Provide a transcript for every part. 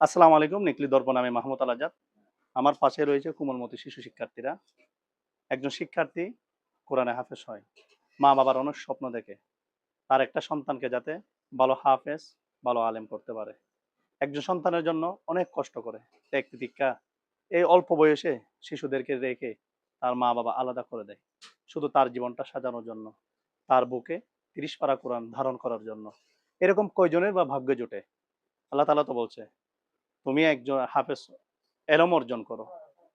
আসসালামু আলাইকুম, নিকলি দর্পণ আমি মাহমুদ আল আজাদ। আমার পাশে রয়েছে কোমলমতি শিশু শিক্ষার্থীরা। একজন শিক্ষার্থী কোরআনে হাফেজ হয়। মা বাবার অনেক স্বপ্ন দেখে। তার একটা সন্তানকে যাতে ভালো হাফেজ, ভালো আলেম করতে পারে। একজন সন্তানের জন্য অনেক কষ্ট করে। ত্যাগ তিতিক্ষা এই অল্প বয়সে শিশুদেরকে রেখে তার মা বাবা আলাদা করে দেয়। শুধু তার জীবনটা সাজানোর জন্য, তার বুকে তিরিশ পারা কোরআন ধারণ করার জন্য। এরকম কয়জনের বা ভাগ্য জোটে? আল্লাহ তালা তো বলছে তুমি একজন হাফেজ, এলম অর্জন করো।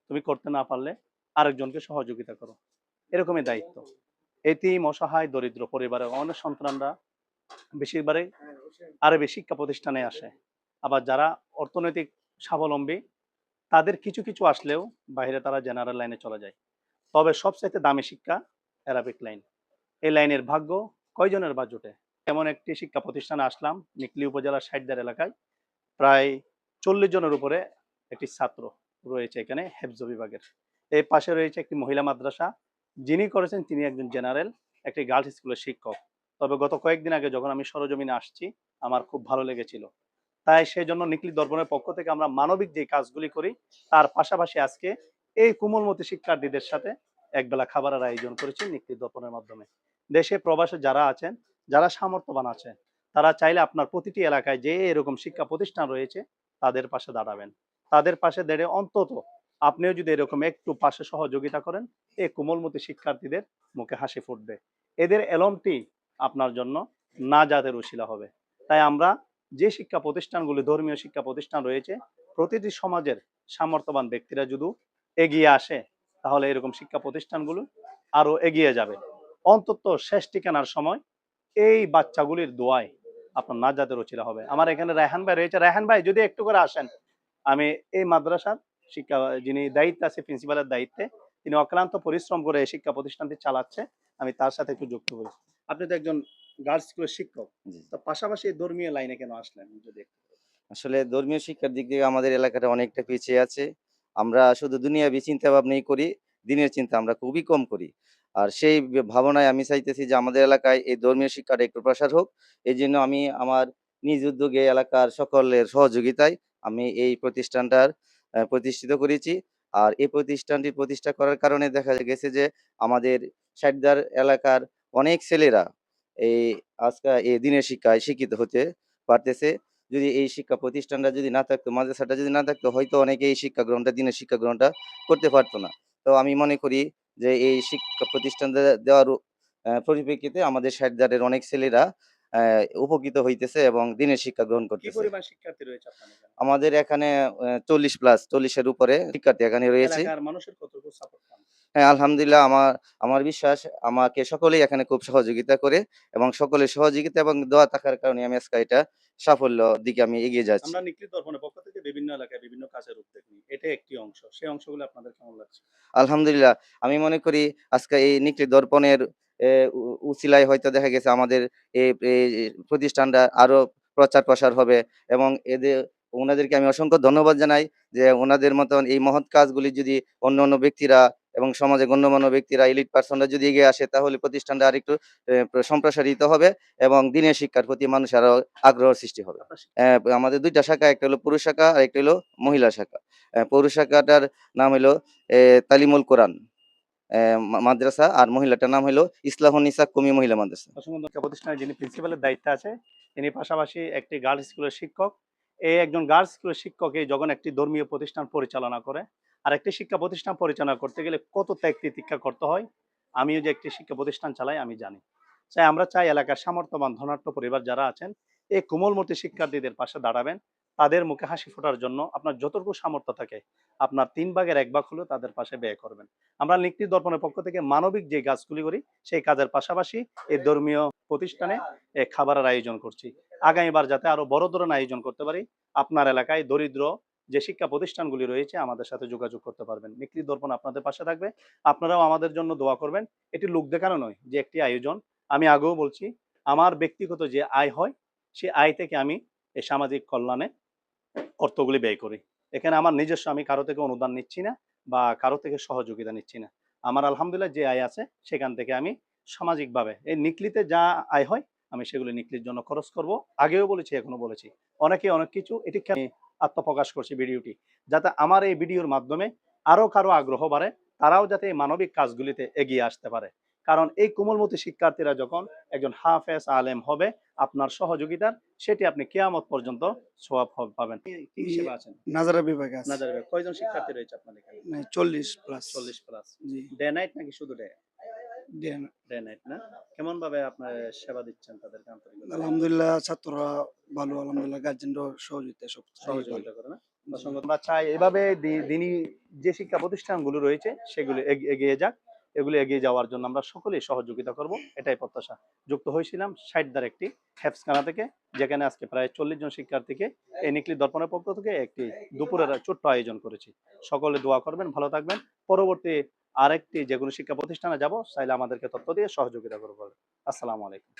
তুমি করতে না পারলে আরেকজনকে সহযোগিতা করো। এরকমই দায়িত্ব। এতিম অসহায়, দরিদ্র পরিবারের অনেক সন্তানরা বেশিরভাগই আরবি শিক্ষা প্রতিষ্ঠানে আসে। আবার যারা অর্থনৈতিক স্বাবলম্বী, তাদের কিছু কিছু আসলেও বাইরে তারা জেনারেল লাইনে চলে যায়। তবে সবচাইতে দামি শিক্ষা অ্যারাবিক লাইন এই লাইনের ভাগ্য কয়জনের বা জোটে? এমন একটি শিক্ষা প্রতিষ্ঠানে আসলাম, নিকলি উপজেলার সাইডদার এলাকায়। প্রায় চল্লিশ জনের উপরে একটি ছাত্র রয়েছে এখানে হেফজ বিভাগের। এই পাশে রয়েছে একটি মহিলা মাদ্রাসা। যিনি করেছেন তিনি একজন জেনারেল, একটি গার্লস স্কুলের শিক্ষক। তবে গত কয়েকদিন আগে যখন আমি সরজমিনে আসছি, আমার খুব ভালো লেগেছিল। তাই সেই জন্য নিকলি দর্পণের পক্ষ থেকে আমরা মানবিক যে কাজগুলি করি, তার পাশাপাশি আজকে এই কোমলমতি শিক্ষার্থীদের সাথে একবেলা খাবারের আয়োজন করেছি নিকলি দর্পণের মাধ্যমে। দেশে প্রবাসে যারা আছেন, যারা সামর্থ্যবান আছেন, তারা চাইলে আপনার প্রতিটি এলাকায় যে এরকম শিক্ষা প্রতিষ্ঠান রয়েছে তাদের পাশে দাঁড়াবেন। তাদের পাশে দাঁড়িয়ে অন্তত আপনিও যদি এরকম একটু পাশে সহযোগিতা করেন এই কোমলমতি শিক্ষার্থীদের মুখে হাসি ফুটবে। এদের এলমটি আপনার জন্য না জাতের উশিলা হবে। তাই আমরা যে শিক্ষা প্রতিষ্ঠানগুলি, ধর্মীয় শিক্ষা প্রতিষ্ঠান রয়েছে, প্রতিটি সমাজের সামর্থ্যবান ব্যক্তিরা যদি এগিয়ে আসে, তাহলে এরকম শিক্ষা প্রতিষ্ঠানগুলো আরও এগিয়ে যাবে। অন্তত শেষ ঠিকানার সময় এই বাচ্চাগুলির দোয়ায় আপনার নাজাতের উচিলা হবে। আমার এখানে রায়হান ভাই রয়েছে। রায়হান ভাই যদি একটু করে আসেন আমি এই মাদ্রাসার শিক্ষা যিনি দায়িত্বে আছে প্রিন্সিপালের দায়িত্বে তিনি অক্লান্ত পরিশ্রম করে এই শিক্ষা প্রতিষ্ঠানটি চালাচ্ছে আমি তার সাথে একটু যুক্ত করি আপনি তো একজন গার্লস স্কুলের শিক্ষক। তো পাশাপাশি ধর্মীয় লাইনে কেন আসলেন যদি আসলে ধর্মীয় শিক্ষার দিক থেকে আমাদের এলাকাটা অনেকটা পিছিয়ে আছে। আমরা শুধু দুনিয়াবি চিন্তা ভাবনাই করি দিনের চিন্তা আমরা খুবই কম করি। আর সেই ভাবনায় আমি চাইতেছি যে আমাদের এলাকায় এই ধর্মীয় শিক্ষাটা একটু প্রসার হোক। এই জন্য আমি আমার নিজ উদ্যোগে এলাকার সকলের সহযোগিতায় আমি এই প্রতিষ্ঠানটার প্রতিষ্ঠিত করেছি। আর এই প্রতিষ্ঠানটি প্রতিষ্ঠা করার কারণে দেখা গেছে যে আমাদের সাইডদার এলাকার অনেক ছেলেরা এই আজকে এই দিনের শিক্ষায় শিক্ষিত হতে পারতেছে। যদি এই শিক্ষা প্রতিষ্ঠানটা যদি না থাকতো, মাদ্রাসাটা যদি না থাকতো, হয়তো অনেকে এই শিক্ষা গ্রহণটা দিনের শিক্ষা গ্রহণটা করতে পারতো না। তো আমি মনে করি যে এই শিক্ষা প্রতিষ্ঠান দেওয়ার পরিপ্রেক্ষিতে আমাদের সাইডদারের অনেক ছেলেরা আহ, উপকৃত হইতেছে এবং দিনের শিক্ষা গ্রহণ করতেছে। শিক্ষার্থী রয়েছে আমাদের এখানে চল্লিশ প্লাস চল্লিশের উপরে শিক্ষার্থী এখানে রয়েছে। হ্যাঁ আলহামদুলিল্লাহ আমার আমার বিশ্বাস আমাকে সকলেই এখানে খুব সহযোগিতা করে এবং সকলের সহযোগিতা এবং দোয়া থাকার কারণে আমি আজকে এটা সাফল্য দিকে আমি এগিয়ে যাচ্ছি। আমরা নিকলি দর্পণের পক্ষ থেকে বিভিন্ন এলাকায় বিভিন্ন কাজের উদ্যোগ নিই। এটা একটি অংশ। সেই অংশগুলো আপনাদের কেমন লাগছে? আলহামদুলিল্লাহ আমি মনে করি আজকে এই নিকলি দর্পণের এ, উ- উছিলায় হয়তো দেখা গেছে আমাদের এই এই প্রতিষ্ঠানটা আরও প্রচার প্রসার হবে এবং এদের ওনাদেরকে আমি অসংখ্য ধন্যবাদ জানাই যে ওনাদের মতন এই মহৎ কাজগুলি যদি অন্য অন্য ব্যক্তিরা এবং সমাজে গণ্যমান্য ব্যক্তিরা এলিট পার্সনরা যদি এগিয়ে আসে তাহলে প্রতিষ্ঠানটা আরেকটু সম্প্রসারিত হবে এবং দিনের শিক্ষার প্রতি মানুষ আরও আগ্রহ সৃষ্টি হবে। আমাদের দুইটা শাখা একটা হলো পুরুষ শাখা আর একটা হলো মহিলা শাখা। পুরুষ শাখাটার নাম হলো তালিমুল কোরআন। মাদ্রাসা আর মহিলাটার নাম হলো ইসলাহুন্নিসা কমি মহিলা মাদ্রাসা। প্রতিষ্ঠানের যিনি প্রিন্সিপালের দায়িত্বে আছে তিনি পাশাপাশি একটি গার্লস স্কুলের শিক্ষক। এই একজন গার্লস স্কুলের শিক্ষকে যখন একটি ধর্মীয় প্রতিষ্ঠান পরিচালনা করে। আর একটি শিক্ষা প্রতিষ্ঠান পরিচালনা করতে গেলে কত ত্যাগ তিতিক্ষা করতে হয়, আমিও যে একটি শিক্ষা প্রতিষ্ঠান চালাই, আমি জানি। চাই, আমরা চাই এলাকার সামর্থ্যবান, ধনাঢ্য পরিবার যারা আছেন, এই কোমলমতি শিক্ষার্থীদের পাশে দাঁড়াবেন। তাদের মুখে হাসি ফোটার জন্য আপনার যতটুকু সামর্থ্য থাকে, আপনার তিন ভাগের এক ভাগ হলেও তাদের পাশে ব্যয় করবেন। আমরা নিকটি দর্পণের পক্ষ থেকে মানবিক যে কাজগুলি করি, সেই কাজের পাশাপাশি এই ধর্মীয় প্রতিষ্ঠানে খাবারের আয়োজন করছি। আগামীবার যাতে আরও বড় ধরনের আয়োজন করতে পারি, আপনার এলাকায় দরিদ্র যে শিক্ষা প্রতিষ্ঠানগুলি রয়েছে, আমাদের সাথে যোগাযোগ করতে পারবেন। নিকলি দর্পণ আপনাদের পাশে থাকবে। আপনারাও আমাদের জন্য দোয়া করবেন। এটি লোক দেখানো নয় যে একটি আয়োজন। আমি আগেও বলছি, আমার ব্যক্তিগত যে আয় হয়, সে আয় থেকে আমি সামাজিক কল্যাণে অর্থগুলি ব্যয় করি। এখানে আমার নিজস্ব, আমি কারও থেকে অনুদান নিচ্ছি না বা কারও থেকে সহযোগিতা নিচ্ছি না। আমার আলহামদুলিল্লাহ যে আয় আছে, সেখান থেকে আমি সামাজিকভাবে এই নিকলিতে যা আয় হয়, আমি সেগুলো নিকলির জন্য খরচ করব। আগেও বলেছি, এখনও বলেছি। অনেকে অনেক কিছু এটি আমি আত্মপ্রকাশ করছি ভিডিওটি, যাতে আমার এই ভিডিওর মাধ্যমে আরও কারও আগ্রহ বাড়ে, তারাও যাতে এই মানবিক কাজগুলিতে এগিয়ে আসতে পারে। কারণ এই কোমলমতি শিক্ষার্থীরা যখন একজন হাফেজ আলেম হবে আপনার সহযোগিতার সেটি আপনি কেয়ামত পর্যন্ত সোয়াব পাবেন। কি- হিসেবে আছেন? নাজারা বিভাগে নাজার ভাই, কয়জন শিক্ষার্থী রয়েছে আপনাদের এখানে? মানে চল্লিশ প্লাস চল্লিশ প্লাস জি। ডে নাইট নাকি শুধু ডে কেমন ভাবে আপনার সেবা দিচ্ছেন আন্তরিকতা? আলহামদুলিল্লাহ ছাত্ররা ভালো আলহামদুলিল্লাহ সহযোগিতা সব সহযোগিতা করে। না? আমরা চাই এভাবে দি- দিনী যে শিক্ষা প্রতিষ্ঠানগুলো রয়েছে সেগুলো এগিয়ে যাক। এগুলো এগিয়ে যাওয়ার জন্য আমরা সকলেই সহযোগিতা করব। এটাই প্রত্যাশা। যুক্ত হয়েছিলাম ষাটদার একটি হ্যাপসখানা থেকে, যেখানে আজকে প্রায় চল্লিশ জন শিক্ষার্থীকে এই নিকলি দর্পণের পক্ষ থেকে একটি দুপুরের ছোট্ট আয়োজন করেছি। সকলে দোয়া করবেন, ভালো থাকবেন। পরবর্তী আরেকটি যে কোনো শিক্ষা প্রতিষ্ঠানে যাব, চাইলে আমাদেরকে তথ্য দিয়ে সহযোগিতা করব আসসালামু আলাইকুম।